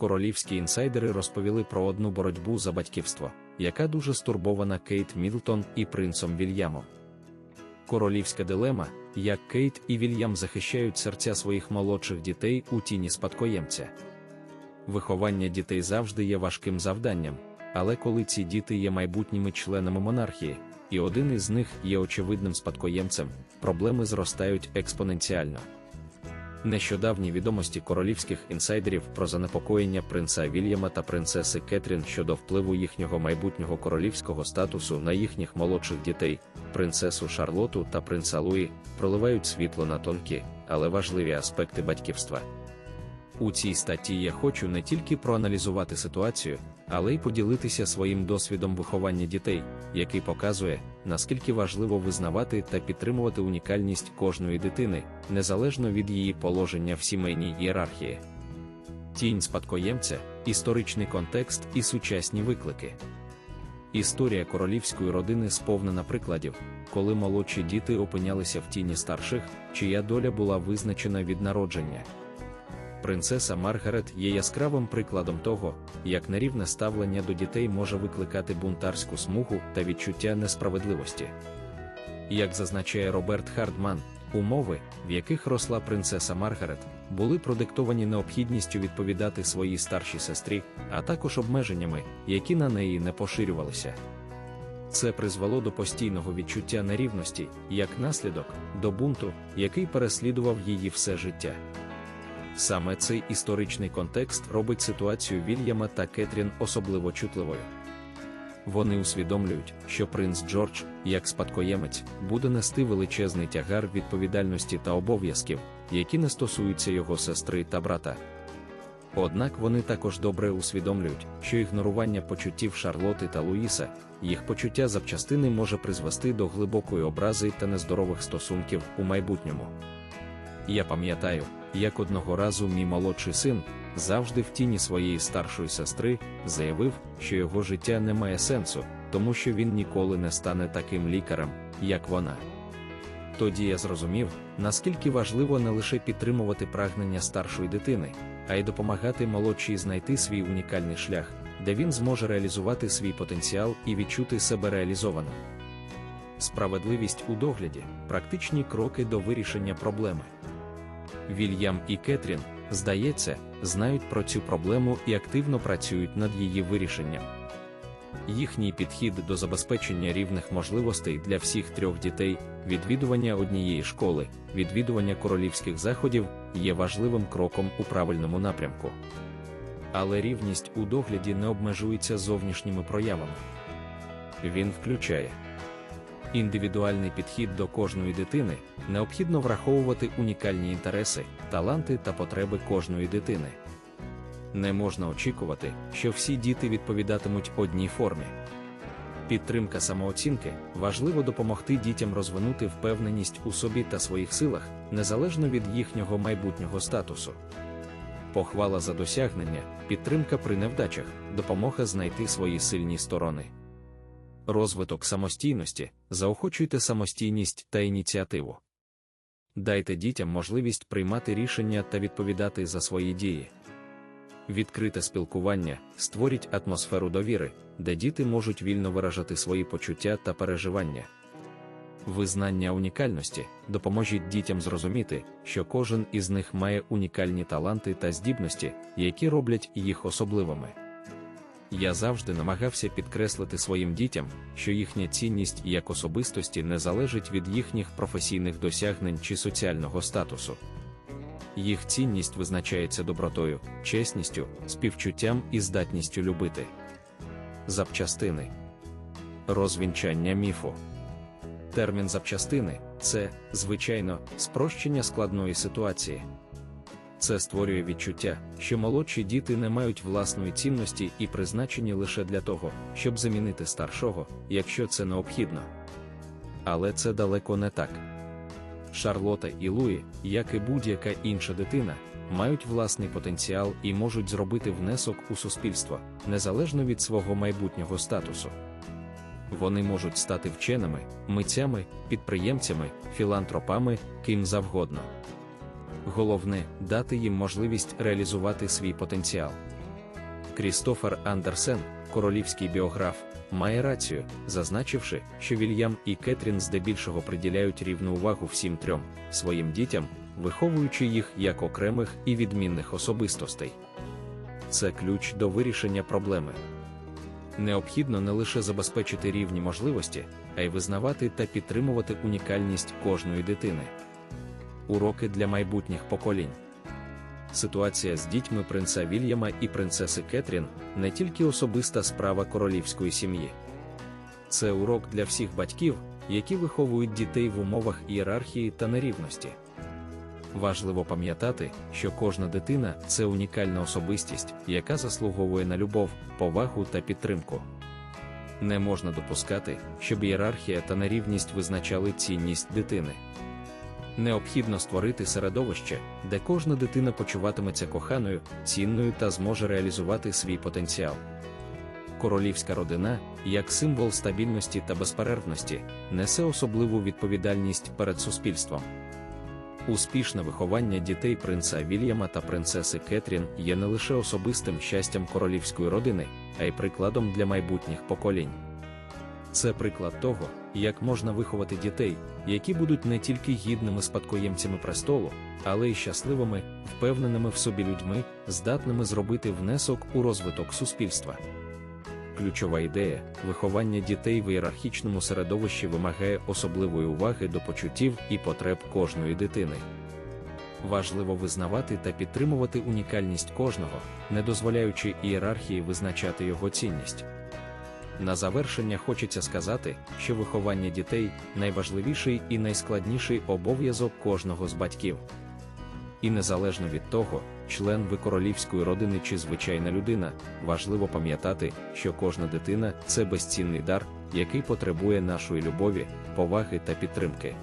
королівські інсайдери розповіли про одну боротьбу за батьківство, яка дуже стурбована Кейт Мідлтон і принцом Вільямом. Королівська дилема, як Кейт і Вільям захищають серця своїх молодших дітей у тіні спадкоємця. Виховання дітей завжди є важким завданням, але коли ці діти є майбутніми членами монархії, і один із них є очевидним спадкоємцем, проблеми зростають експоненціально. Нещодавні відомості королівських інсайдерів про занепокоєння принца Вільяма та принцеси Кетрін щодо впливу їхнього майбутнього королівського статусу на їхніх молодших дітей, принцесу Шарлоту та принца Луї, проливають світло на тонкі, але важливі аспекти батьківства. У цій статті я хочу не тільки проаналізувати ситуацію, але й поділитися своїм досвідом виховання дітей, який показує, наскільки важливо визнавати та підтримувати унікальність кожної дитини, незалежно від її положення в сімейній ієрархії. Тінь спадкоємця, історичний контекст і сучасні виклики. Історія королівської родини сповнена прикладів, коли молодші діти опинялися в тіні старших, чия доля була визначена від народження. Принцеса Маргарет є яскравим прикладом того, як нерівне ставлення до дітей може викликати бунтарську смугу та відчуття несправедливості. Як зазначає Роберт Хардман, умови, в яких росла принцеса Маргарет, були продиктовані необхідністю відповідати своїй старшій сестрі, а також обмеженнями, які на неї не поширювалися. Це призвело до постійного відчуття нерівності, як наслідок, до бунту, який переслідував її все життя. Саме цей історичний контекст робить ситуацію Вільяма та Кетрін особливо чутливою. Вони усвідомлюють, що принц Джордж, як спадкоємець, буде нести величезний тягар відповідальності та обов'язків, які не стосуються його сестри та брата. Однак вони також добре усвідомлюють, що ігнорування почуттів Шарлоти та Луїса, їх почуття запчастини може призвести до глибокої образи та нездорових стосунків у майбутньому. Я пам'ятаю, як одного разу мій молодший син, завжди в тіні своєї старшої сестри, заявив, що його життя не має сенсу, тому що він ніколи не стане таким лікарем, як вона. Тоді я зрозумів, наскільки важливо не лише підтримувати прагнення старшої дитини, а й допомагати молодшій знайти свій унікальний шлях, де він зможе реалізувати свій потенціал і відчути себе реалізованим. Справедливість у догляді практичні кроки до вирішення проблеми. Вільям і Кетрін, здається, знають про цю проблему і активно працюють над її вирішенням. Їхній підхід до забезпечення рівних можливостей для всіх трьох дітей, відвідування однієї школи, відвідування королівських заходів є важливим кроком у правильному напрямку. Але рівність у догляді не обмежується зовнішніми проявами. Він включає індивідуальний підхід до кожної дитини, необхідно враховувати унікальні інтереси, таланти та потреби кожної дитини. Не можна очікувати, що всі діти відповідатимуть одній формі. Підтримка самооцінки важливо допомогти дітям розвинути впевненість у собі та своїх силах, незалежно від їхнього майбутнього статусу. Похвала за досягнення, підтримка при невдачах, допомога знайти свої сильні сторони розвиток самостійності, заохочуйте самостійність та ініціативу. Дайте дітям можливість приймати рішення та відповідати за свої дії. Відкрите спілкування створіть атмосферу довіри, де діти можуть вільно виражати свої почуття та переживання. Визнання унікальності допоможіть дітям зрозуміти, що кожен із них має унікальні таланти та здібності, які роблять їх особливими. Я завжди намагався підкреслити своїм дітям, що їхня цінність як особистості не залежить від їхніх професійних досягнень чи соціального статусу. Їх цінність визначається добротою, чесністю, співчуттям і здатністю любити. Запчастини розвінчання міфу. Термін запчастини це, звичайно, спрощення складної ситуації. Це створює відчуття, що молодші діти не мають власної цінності і призначені лише для того, щоб замінити старшого, якщо це необхідно. Але це далеко не так. Шарлота і Луї, як і будь-яка інша дитина, мають власний потенціал і можуть зробити внесок у суспільство, незалежно від свого майбутнього статусу. Вони можуть стати вченими, митцями, підприємцями, філантропами, ким завгодно. Головне дати їм можливість реалізувати свій потенціал. Крістофер Андерсен, королівський біограф, має рацію, зазначивши, що Вільям і Кетрін здебільшого приділяють рівну увагу всім трьом своїм дітям, виховуючи їх як окремих і відмінних особистостей. Це ключ до вирішення проблеми. Необхідно не лише забезпечити рівні можливості, а й визнавати та підтримувати унікальність кожної дитини. Уроки для майбутніх поколінь. Ситуація з дітьми принца Вільяма і принцеси Кетрін не тільки особиста справа королівської сім'ї. Це урок для всіх батьків, які виховують дітей в умовах ієрархії та нерівності. Важливо пам'ятати, що кожна дитина це унікальна особистість, яка заслуговує на любов, повагу та підтримку. Не можна допускати, щоб ієрархія та нерівність визначали цінність дитини. Необхідно створити середовище, де кожна дитина почуватиметься коханою, цінною та зможе реалізувати свій потенціал. Королівська родина, як символ стабільності та безперервності, несе особливу відповідальність перед суспільством. Успішне виховання дітей принца Вільяма та принцеси Кетрін є не лише особистим щастям королівської родини, а й прикладом для майбутніх поколінь. Це приклад того, як можна виховати дітей, які будуть не тільки гідними спадкоємцями престолу, але й щасливими, впевненими в собі людьми, здатними зробити внесок у розвиток суспільства. Ключова ідея виховання дітей в ієрархічному середовищі вимагає особливої уваги до почуттів і потреб кожної дитини. Важливо визнавати та підтримувати унікальність кожного, не дозволяючи ієрархії визначати його цінність. На завершення хочеться сказати, що виховання дітей найважливіший і найскладніший обов'язок кожного з батьків. І незалежно від того, член ви королівської родини чи звичайна людина, важливо пам'ятати, що кожна дитина це безцінний дар, який потребує нашої любові, поваги та підтримки.